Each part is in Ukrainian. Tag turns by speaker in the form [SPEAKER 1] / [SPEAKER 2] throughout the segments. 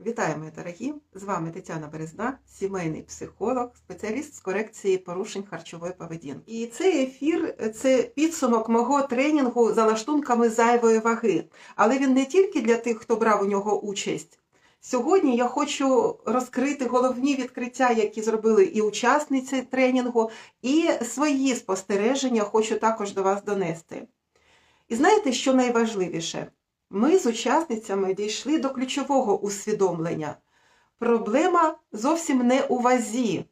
[SPEAKER 1] Вітаю, мої дорогі! З вами Тетяна Березна, сімейний психолог, спеціаліст з корекції порушень харчової поведінки. І цей ефір це підсумок мого тренінгу за лаштунками зайвої ваги. Але він не тільки для тих, хто брав у нього участь. Сьогодні я хочу розкрити головні відкриття, які зробили і учасниці тренінгу, і свої спостереження хочу також до вас донести. І знаєте, що найважливіше? Ми з учасницями дійшли до ключового усвідомлення. Проблема зовсім не у вазі.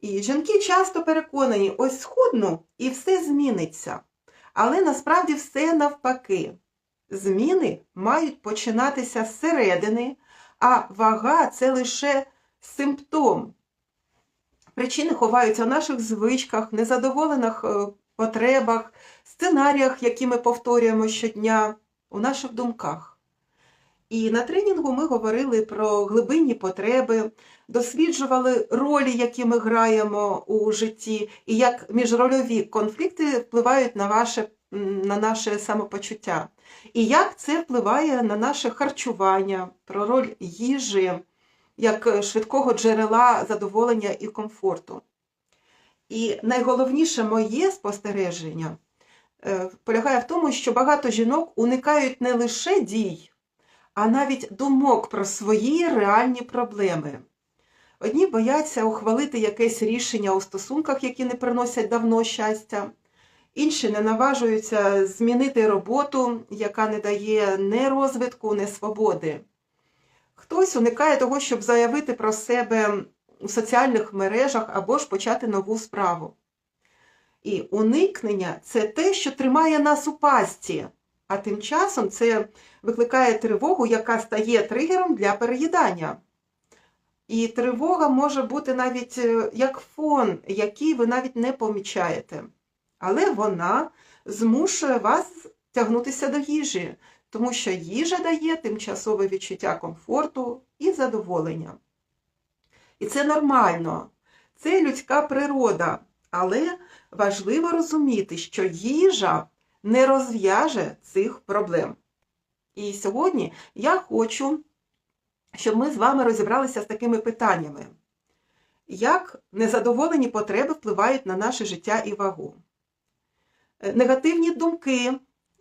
[SPEAKER 1] І жінки часто переконані, ось схудну і все зміниться. Але насправді все навпаки. Зміни мають починатися зсередини, а вага це лише симптом. Причини ховаються в наших звичках, незадоволених е, потребах, сценаріях, які ми повторюємо щодня у наших думках. І на тренінгу ми говорили про глибинні потреби, досліджували ролі, які ми граємо у житті, і як міжрольові конфлікти впливають на, ваше, на наше самопочуття, і як це впливає на наше харчування, про роль їжі, як швидкого джерела задоволення і комфорту. І найголовніше моє спостереження полягає в тому, що багато жінок уникають не лише дій, а навіть думок про свої реальні проблеми. Одні бояться ухвалити якесь рішення у стосунках, які не приносять давно щастя, інші не наважуються змінити роботу, яка не дає не розвитку, не свободи. Хтось уникає того, щоб заявити про себе у соціальних мережах або ж почати нову справу. І уникнення це те, що тримає нас у пастці, а тим часом це викликає тривогу, яка стає тригером для переїдання. І тривога може бути навіть е, як фон, який ви навіть не помічаєте. Але вона змушує вас тягнутися до їжі, тому що їжа дає тимчасове відчуття комфорту і задоволення. І це нормально, це людська природа. Але важливо розуміти, що їжа не розв'яже цих проблем. І сьогодні я хочу, щоб ми з вами розібралися з такими питаннями. Як незадоволені потреби впливають на наше життя і вагу? Негативні думки,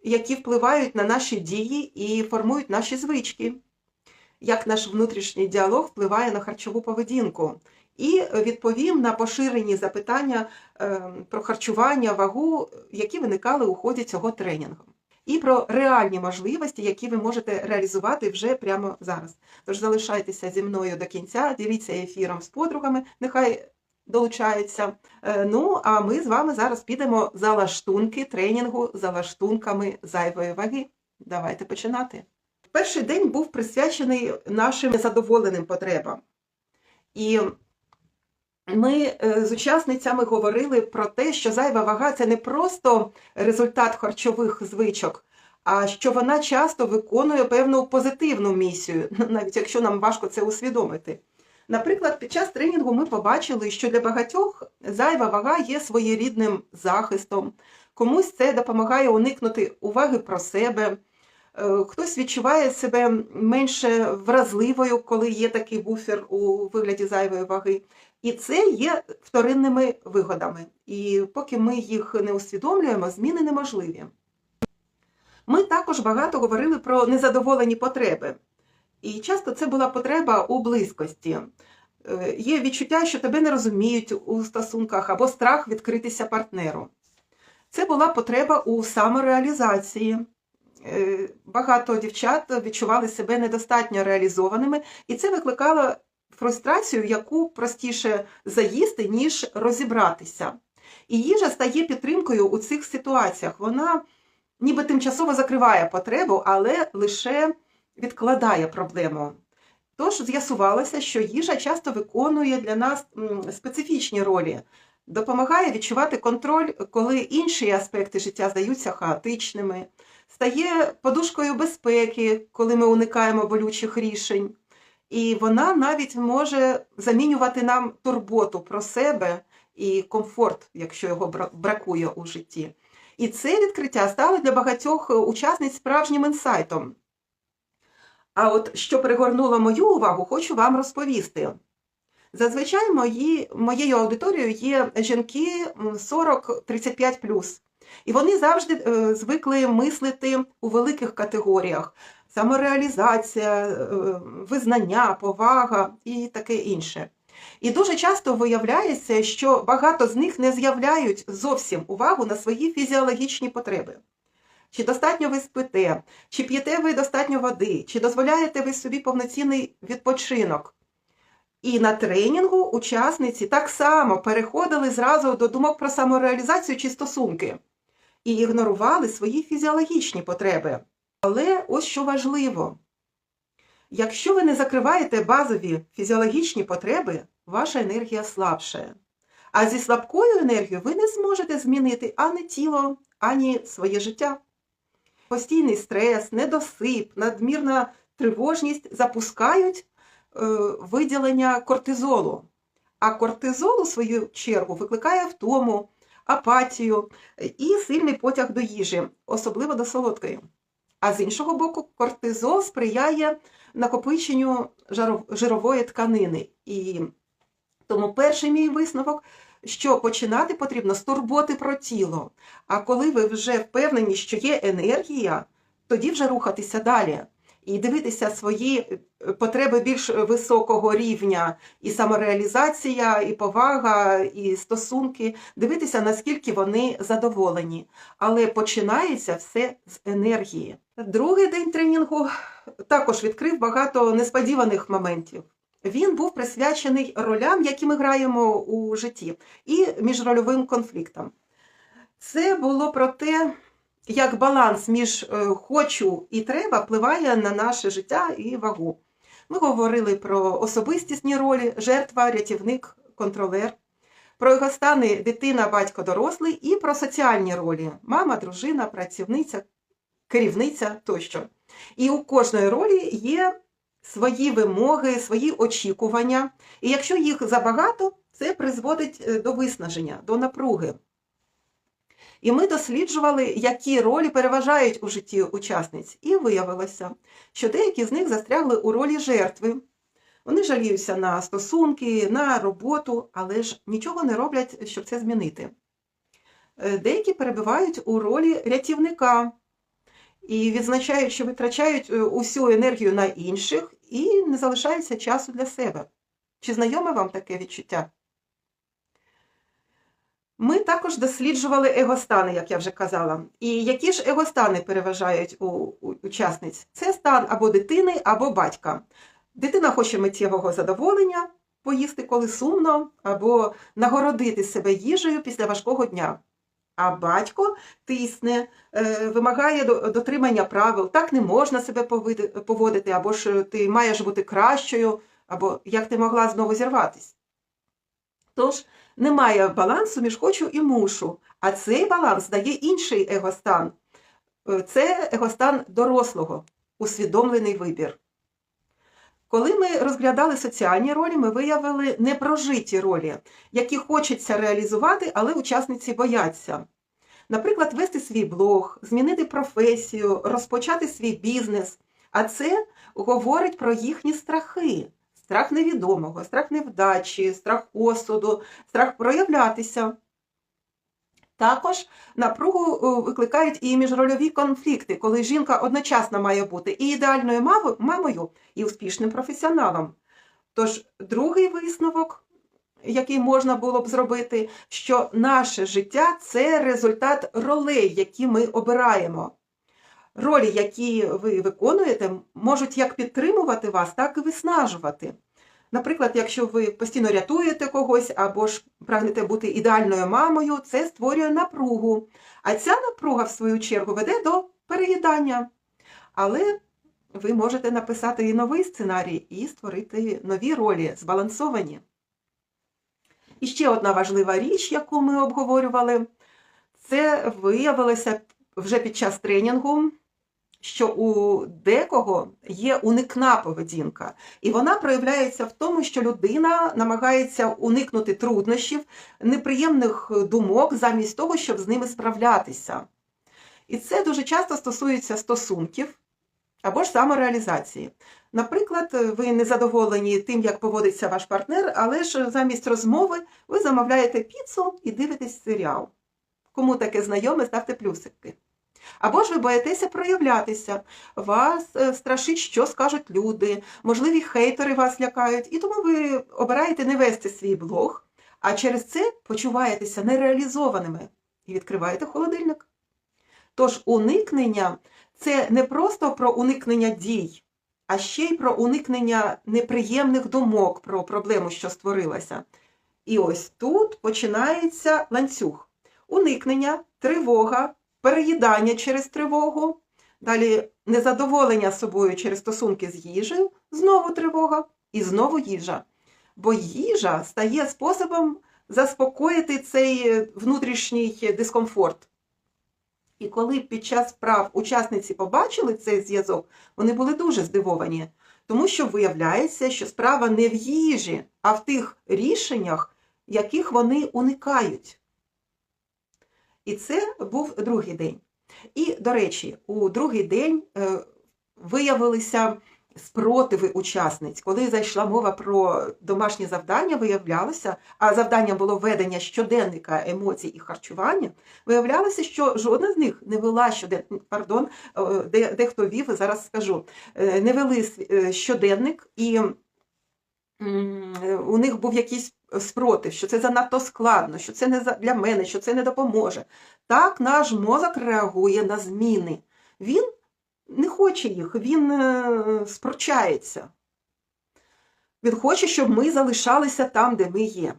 [SPEAKER 1] які впливають на наші дії і формують наші звички, як наш внутрішній діалог впливає на харчову поведінку, і відповім на поширені запитання е, про харчування, вагу, які виникали у ході цього тренінгу. І про реальні можливості, які ви можете реалізувати вже прямо зараз. Тож залишайтеся зі мною до кінця, діліться ефіром з подругами, нехай долучаються. Е, ну, а ми з вами зараз підемо за лаштунки тренінгу за лаштунками зайвої ваги. Давайте починати. Перший день був присвячений нашим незадоволеним потребам. І ми е, з учасницями говорили про те, що зайва вага це не просто результат харчових звичок, а що вона часто виконує певну позитивну місію, навіть якщо нам важко це усвідомити. Наприклад, під час тренінгу ми побачили, що для багатьох зайва вага є своєрідним захистом, комусь це допомагає уникнути уваги про себе. Е, хтось відчуває себе менше вразливою, коли є такий буфер у вигляді зайвої ваги. І це є вторинними вигодами. І поки ми їх не усвідомлюємо, зміни неможливі. Ми також багато говорили про незадоволені потреби. І часто це була потреба у близькості. Е, є відчуття, що тебе не розуміють у стосунках або страх відкритися партнеру. Це була потреба у самореалізації. Е, багато дівчат відчували себе недостатньо реалізованими, і це викликало фрустрацію, яку простіше заїсти, ніж розібратися. І їжа стає підтримкою у цих ситуаціях. Вона ніби тимчасово закриває потребу, але лише відкладає проблему. Тож з'ясувалося, що їжа часто виконує для нас специфічні ролі, допомагає відчувати контроль, коли інші аспекти життя здаються хаотичними, стає подушкою безпеки, коли ми уникаємо болючих рішень. І вона навіть може замінювати нам турботу про себе і комфорт, якщо його бракує у житті. І це відкриття стало для багатьох учасниць справжнім інсайтом. А от що пригорнуло мою увагу, хочу вам розповісти. Зазвичай мої, моєю аудиторією є жінки м, 40-35 І вони завжди е, звикли мислити у великих категоріях: самореалізація, е, визнання, повага і таке інше. І дуже часто виявляється, що багато з них не з'являють зовсім увагу на свої фізіологічні потреби. Чи достатньо ви спите, чи п'єте ви достатньо води, чи дозволяєте ви собі повноцінний відпочинок. І на тренінгу учасниці так само переходили зразу до думок про самореалізацію чи стосунки і ігнорували свої фізіологічні потреби. Але ось що важливо: якщо ви не закриваєте базові фізіологічні потреби, ваша енергія слабшає. А зі слабкою енергією ви не зможете змінити ані тіло, ані своє життя. Постійний стрес, недосип, надмірна тривожність запускають е, виділення кортизолу. А кортизол, у свою чергу, викликає втому, апатію і сильний потяг до їжі, особливо до солодкої. А з іншого боку, кортизол сприяє накопиченню жирової тканини. І тому перший мій висновок, що починати потрібно з турботи про тіло. А коли ви вже впевнені, що є енергія, тоді вже рухатися далі. І дивитися свої потреби більш високого рівня, і самореалізація, і повага, і стосунки, дивитися, наскільки вони задоволені. Але починається все з енергії. Другий день тренінгу також відкрив багато несподіваних моментів. Він був присвячений ролям, які ми граємо у житті, і міжрольовим конфліктам. Це було про те, як баланс між е, хочу і треба впливає на наше життя і вагу. Ми говорили про особистісні ролі, жертва, рятівник, контролер, про його стани дитина, батько, дорослий і про соціальні ролі мама, дружина, працівниця, керівниця тощо. І у кожної ролі є свої вимоги, свої очікування. І якщо їх забагато, це призводить е, до виснаження, до напруги. І ми досліджували, які ролі переважають у житті учасниць, і виявилося, що деякі з них застрягли у ролі жертви. Вони жаліються на стосунки, на роботу, але ж нічого не роблять, щоб це змінити. Е, деякі перебувають у ролі рятівника і відзначають, що витрачають е, усю енергію на інших і не залишається часу для себе. Чи знайоме вам таке відчуття? Ми також досліджували егостани, як я вже казала. І які ж егостани переважають у, учасниць? Це стан або дитини, або батька. Дитина хоче миттєвого задоволення, поїсти коли сумно, або нагородити себе їжею після важкого дня. А батько тисне, е, вимагає дотримання правил, так не можна себе поводити, або ж ти маєш бути кращою, або як ти могла знову зірватись. Тож, немає балансу між хочу і мушу, а цей баланс дає інший егостан. Е, це егостан дорослого, усвідомлений вибір. Коли ми розглядали соціальні ролі, ми виявили непрожиті ролі, які хочеться реалізувати, але учасниці бояться. Наприклад, вести свій блог, змінити професію, розпочати свій бізнес. А це говорить про їхні страхи страх невідомого, страх невдачі, страх осуду, страх проявлятися. Також напругу е, викликають і міжрольові конфлікти, коли жінка одночасно має бути і ідеальною мамою, і успішним професіоналом. Тож, другий висновок, який можна було б зробити, що наше життя це результат ролей, які ми обираємо. Ролі, які ви виконуєте, можуть як підтримувати вас, так і виснажувати. Наприклад, якщо ви постійно рятуєте когось або ж прагнете бути ідеальною мамою, це створює напругу. А ця напруга, в свою чергу, веде до переїдання. Але ви можете написати і новий сценарій, і створити нові ролі, збалансовані. І ще одна важлива річ, яку ми обговорювали, це виявилося вже під час тренінгу що у декого є уникна поведінка, і вона проявляється в тому, що людина намагається уникнути труднощів, неприємних думок, замість того, щоб з ними справлятися. І це дуже часто стосується стосунків, або ж самореалізації. Наприклад, ви не задоволені тим, як поводиться ваш партнер, але ж замість розмови ви замовляєте піцу і дивитесь серіал. Кому таке знайоме, ставте плюсики. Або ж ви боїтеся проявлятися, вас е, страшить, що скажуть люди, можливі хейтери вас лякають, і тому ви обираєте не вести свій блог, а через це почуваєтеся нереалізованими і відкриваєте холодильник. Тож уникнення це не просто про уникнення дій, а ще й про уникнення неприємних думок про проблему, що створилася. І ось тут починається ланцюг. Уникнення, тривога, переїдання через тривогу, далі незадоволення собою через стосунки з їжею, знову тривога і знову їжа. Бо їжа стає способом заспокоїти цей внутрішній дискомфорт. І коли під час справ учасниці побачили цей зв'язок, вони були дуже здивовані, тому що виявляється, що справа не в їжі, а в тих рішеннях, яких вони уникають. І це був другий день. І, до речі, у другий день е, виявилися спротиви учасниць. Коли зайшла мова про домашні завдання, виявлялося, а завдання було ведення щоденника емоцій і харчування, виявлялося, що жодна з них не вела щоденник, пардон, е, де, дехто вів, зараз скажу, е, не вели щоденник і. У них був якийсь спротив, що це занадто складно, що це не для мене, що це не допоможе. Так наш мозок реагує на зміни. Він не хоче їх, він е, спрочається. Він хоче, щоб ми залишалися там, де ми є.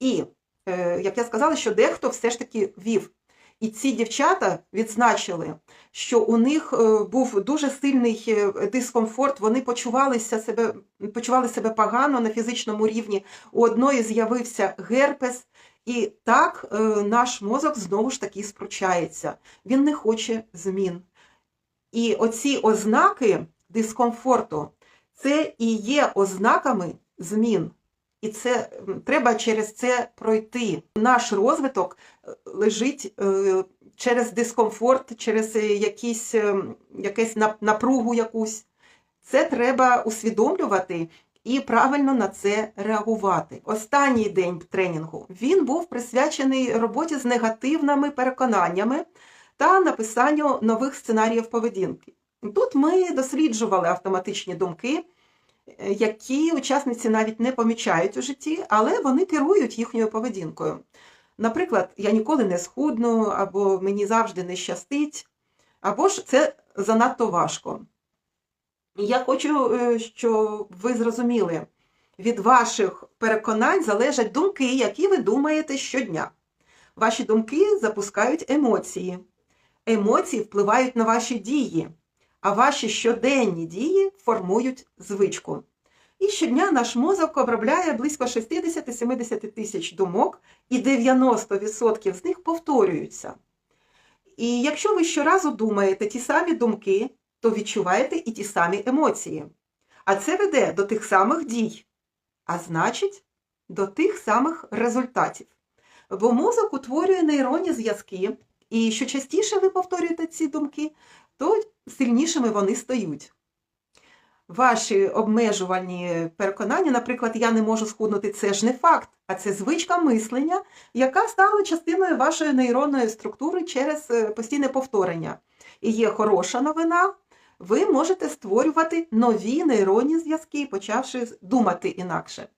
[SPEAKER 1] І, е, як я сказала, що дехто все ж таки вів. І ці дівчата відзначили, що у них е, був дуже сильний дискомфорт, вони почувалися себе почували себе погано на фізичному рівні. У одної з'явився герпес, і так наш мозок знову ж таки спручається. Він не хоче змін. І оці ознаки дискомфорту це і є ознаками змін. І це треба через це пройти. Наш розвиток е, лежить е, через дискомфорт, через якісь, е, якесь напругу якусь. Це треба усвідомлювати і правильно на це реагувати. Останній день тренінгу він був присвячений роботі з негативними переконаннями та написанню нових сценаріїв поведінки. Тут ми досліджували автоматичні думки, які учасниці навіть не помічають у житті, але вони керують їхньою поведінкою. Наприклад, я ніколи не схудну, або мені завжди не щастить, або ж це занадто важко. Я хочу, е, щоб ви зрозуміли, від ваших переконань залежать думки, які ви думаєте щодня. Ваші думки запускають емоції. Емоції впливають на ваші дії, а ваші щоденні дії формують звичку. І щодня наш мозок обробляє близько 60-70 тисяч думок, і 90% з них повторюються. І якщо ви щоразу думаєте ті самі думки, то відчуваєте і ті самі емоції. А це веде до тих самих дій, а значить, до тих самих результатів. Бо мозок утворює нейронні зв'язки. І що частіше ви повторюєте ці думки, то сильнішими вони стають. Ваші обмежувальні переконання, наприклад, я не можу схуднути, це ж не факт, а це звичка мислення, яка стала частиною вашої нейронної структури через е, постійне повторення. І є хороша новина, ви можете створювати нові нейронні зв'язки, почавши думати інакше.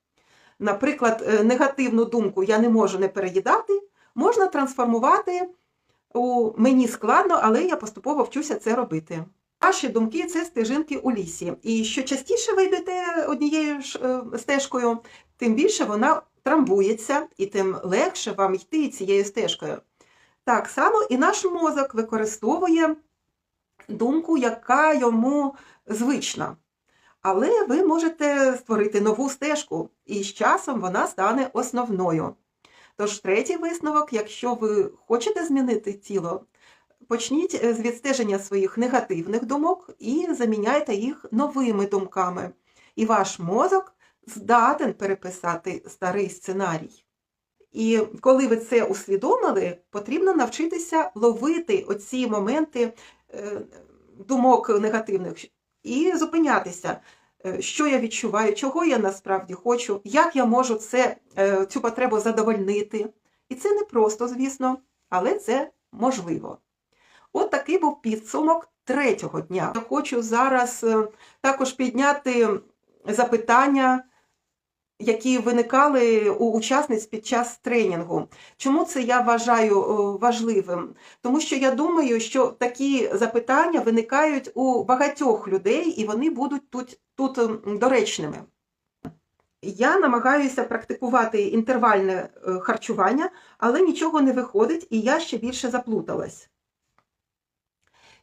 [SPEAKER 1] Наприклад, е, негативну думку я не можу не переїдати, можна трансформувати у мені складно, але я поступово вчуся це робити. Ваші думки це стежинки у лісі. І що частіше ви йдете однією е, стежкою, тим більше вона трамбується, і тим легше вам йти цією стежкою. Так само і наш мозок використовує думку, яка йому звична. Але ви можете створити нову стежку, і з часом вона стане основною. Тож, третій висновок, якщо ви хочете змінити тіло, почніть е, з відстеження своїх негативних думок і заміняйте їх новими думками. І ваш мозок здатен переписати старий сценарій. І коли ви це усвідомили, потрібно навчитися ловити оці моменти, е, думок негативних і зупинятися, е, що я відчуваю, чого я насправді хочу, як я можу це, цю потребу задовольнити. І це не просто, звісно, але це можливо. От такий був підсумок третього дня. Я хочу зараз е, також підняти запитання, які виникали у учасниць під час тренінгу. Чому це я вважаю е, важливим? Тому що я думаю, що такі запитання виникають у багатьох людей, і вони будуть тут, тут доречними. Я намагаюся практикувати інтервальне е, харчування, але нічого не виходить, і я ще більше заплуталась.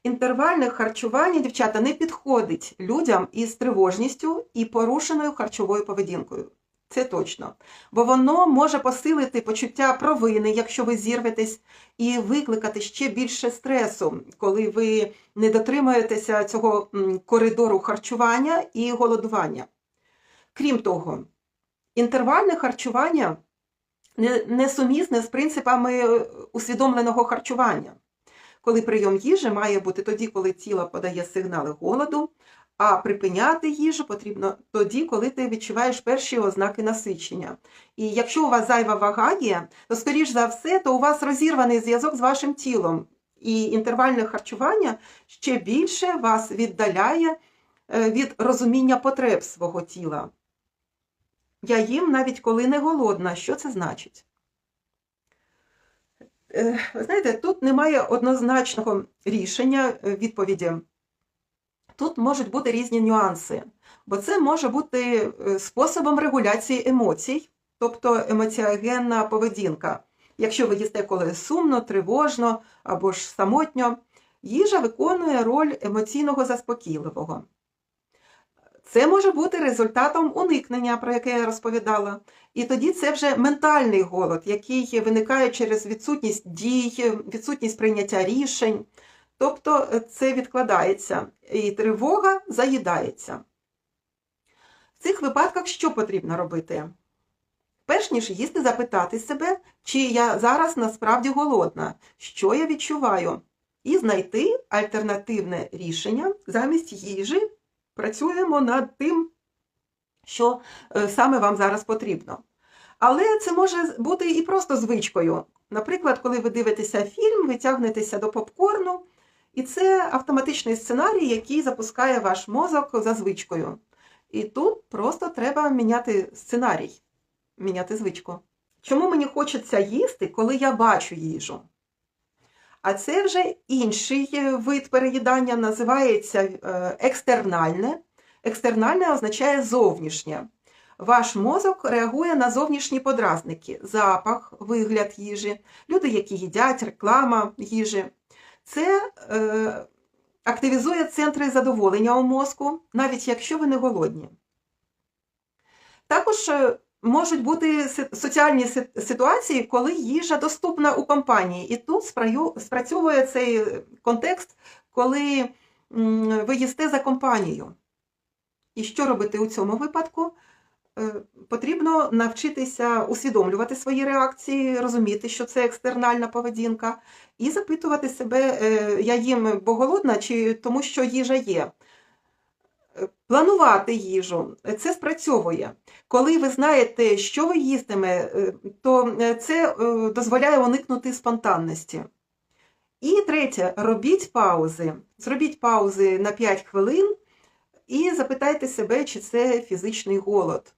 [SPEAKER 1] Інтервальне харчування, дівчата, не підходить людям із тривожністю і порушеною харчовою поведінкою. Це точно. Бо воно може посилити почуття провини, якщо ви зірветесь, і викликати ще більше стресу, коли ви не дотримуєтеся цього коридору харчування і голодування. Крім того, інтервальне харчування не- несумісне з принципами е, усвідомленого харчування коли прийом їжі має бути тоді, коли тіло подає сигнали голоду, а припиняти їжу потрібно тоді, коли ти відчуваєш перші ознаки насичення. І якщо у вас зайва вага є, то, скоріш за все, то у вас розірваний зв'язок з вашим тілом. І інтервальне харчування ще більше вас віддаляє е, від розуміння потреб свого тіла. Я їм навіть коли не голодна. Що це значить? Е, ви знаєте, тут немає однозначного рішення е, відповіді. Тут можуть бути різні нюанси, бо це може бути е, способом регуляції емоцій, тобто емоціогенна поведінка. Якщо ви їсте коли сумно, тривожно або ж самотньо, їжа виконує роль емоційного заспокійливого. Це може бути результатом уникнення, про яке я розповідала. І тоді це вже ментальний голод, який виникає через відсутність дій, відсутність прийняття рішень. Тобто е, це відкладається, і тривога заїдається. В цих випадках що потрібно робити? Перш ніж їсти, запитати себе, чи я зараз насправді голодна, що я відчуваю, і знайти альтернативне рішення замість їжі. Працюємо над тим, що е, саме вам зараз потрібно. Але це може бути і просто звичкою. Наприклад, коли ви дивитеся фільм, ви тягнетеся до попкорну, і це автоматичний сценарій, який запускає ваш мозок за звичкою. І тут просто треба міняти сценарій, міняти звичку. Чому мені хочеться їсти, коли я бачу їжу? А це вже інший е, вид переїдання, називається е, екстернальне. Екстернальне означає зовнішнє. Ваш мозок реагує на зовнішні подразники, запах, вигляд їжі, люди, які їдять, реклама їжі. Це е, активізує центри задоволення у мозку, навіть якщо ви не голодні. Також е, можуть бути соціальні ситуації, коли їжа доступна у компанії. І тут спрацьовує цей контекст, коли ви їсте за компанією. І що робити у цьому випадку? Е, Потрібно навчитися усвідомлювати свої реакції, розуміти, що це екстернальна поведінка, і запитувати себе, е, я їм бо голодна, чи тому, що їжа є. Планувати їжу це спрацьовує. Коли ви знаєте, що ви їстиме, е, то е, це е, дозволяє уникнути спонтанності. І третє, робіть паузи. Зробіть паузи на 5 хвилин і запитайте себе, чи це фізичний голод.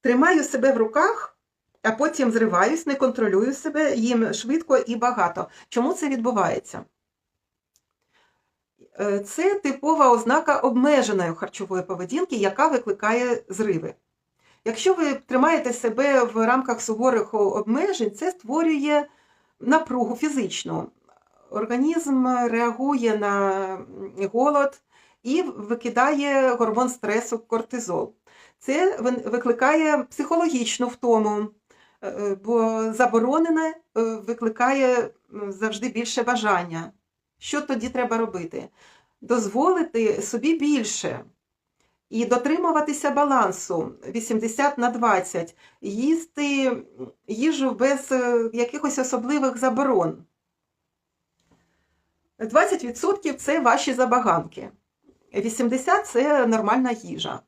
[SPEAKER 1] Тримаю себе в руках, а потім зриваюсь, не контролюю себе, їм швидко і багато. Чому це відбувається? Е, Це типова ознака обмеженої харчової поведінки, яка викликає зриви. Якщо ви тримаєте себе в рамках суворих обмежень, це створює напругу фізичну. Організм реагує на голод і викидає гормон стресу кортизол. Це викликає психологічну втому, е, бо заборонене е, викликає завжди більше бажання. Що тоді треба робити? Дозволити собі більше і дотримуватися балансу 80 на 20, їсти їжу без е, якихось особливих заборон. 20% це ваші забаганки. 80% це нормальна їжа.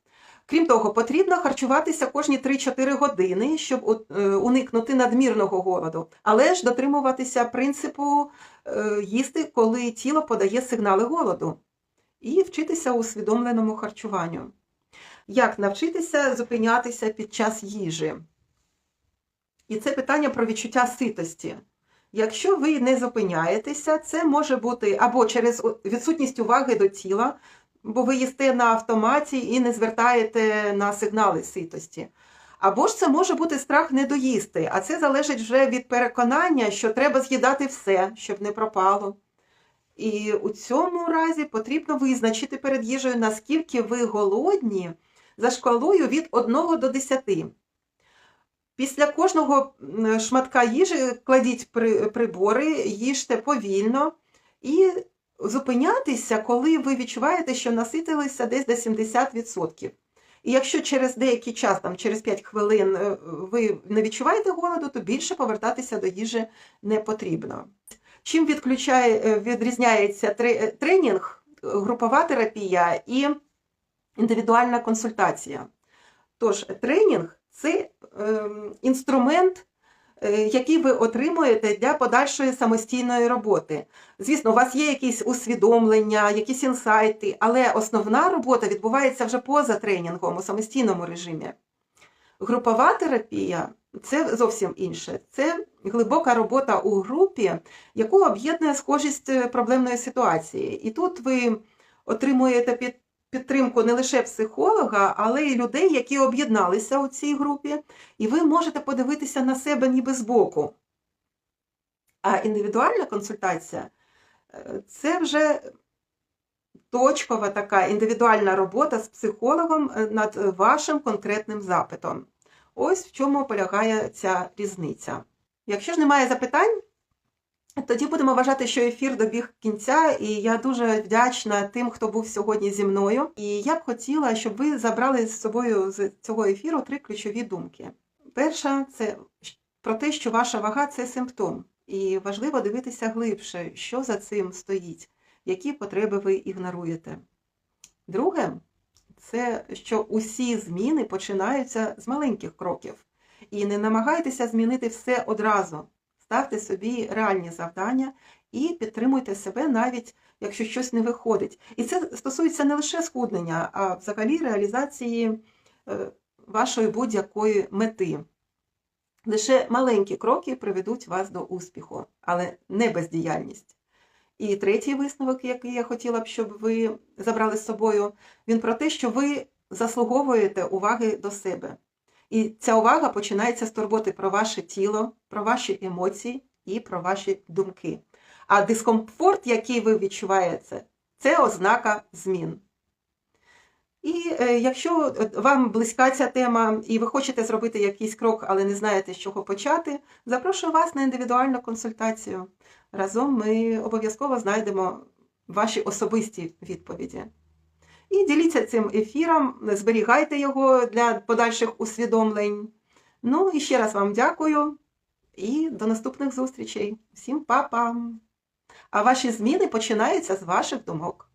[SPEAKER 1] Крім того, потрібно харчуватися кожні 3-4 години, щоб е, уникнути надмірного голоду, але ж дотримуватися принципу е, їсти, коли тіло подає сигнали голоду, і вчитися усвідомленому харчуванню. Як навчитися зупинятися під час їжі? І це питання про відчуття ситості. Якщо ви не зупиняєтеся, це може бути або через відсутність уваги до тіла, бо ви їсте на автоматі і не звертаєте на сигнали ситості. Або ж це може бути страх не доїсти, а це залежить вже від переконання, що треба з'їдати все, щоб не пропало. І у цьому разі потрібно визначити перед їжею, наскільки ви голодні за шкалою від 1 до 10. Після кожного шматка їжі кладіть прибори, їжте повільно і зупинятися, коли ви відчуваєте, що наситилися десь до 70%. І якщо через деякий час, там через 5 хвилин, е, ви не відчуваєте голоду, то більше повертатися до їжі не потрібно. Чим відключає, е, відрізняється е, тренінг, групова терапія і індивідуальна консультація? Тож, тренінг це е, інструмент які ви отримуєте для подальшої самостійної роботи. Звісно, у вас є якісь усвідомлення, якісь інсайти, але основна робота відбувається вже поза тренінгом у самостійному режимі. Групова терапія це зовсім інше. Це глибока робота у групі, яку об'єднує схожість е, проблемної ситуації. І тут ви отримуєте під підтримку не лише психолога, але й людей, які об'єдналися у цій групі, і ви можете подивитися на себе ніби збоку. А індивідуальна консультація е, це вже точкова така індивідуальна робота з психологом е, над вашим конкретним запитом. Ось в чому полягає ця різниця. Якщо ж немає запитань, тоді будемо вважати, що ефір добіг кінця, і я дуже вдячна тим, хто був сьогодні зі мною. І я б хотіла, щоб ви забрали з собою з цього ефіру три ключові думки. Перша це про те, що ваша вага це симптом, і важливо дивитися глибше, що за цим стоїть, які потреби ви ігноруєте. Друге, це що усі зміни починаються з маленьких кроків. І не намагайтеся змінити все одразу. Ставте собі реальні завдання і підтримуйте себе, навіть якщо щось не виходить. І це стосується не лише схуднення, а взагалі реалізації е, вашої будь-якої мети. Лише маленькі кроки приведуть вас до успіху, але не бездіяльність. І третій висновок, який я хотіла б, щоб ви забрали з собою, він про те, що ви заслуговуєте уваги до себе. І ця увага починається з турботи про ваше тіло, про ваші емоції і про ваші думки. А дискомфорт, який ви відчуваєте, це ознака змін. І е, якщо вам близька ця тема, і ви хочете зробити якийсь крок, але не знаєте, з чого почати, запрошую вас на індивідуальну консультацію. Разом ми обов'язково знайдемо ваші особисті відповіді. І діліться цим ефіром, зберігайте його для подальших усвідомлень. Ну і ще раз вам дякую і до наступних зустрічей. Всім па-па! А ваші зміни починаються з ваших думок.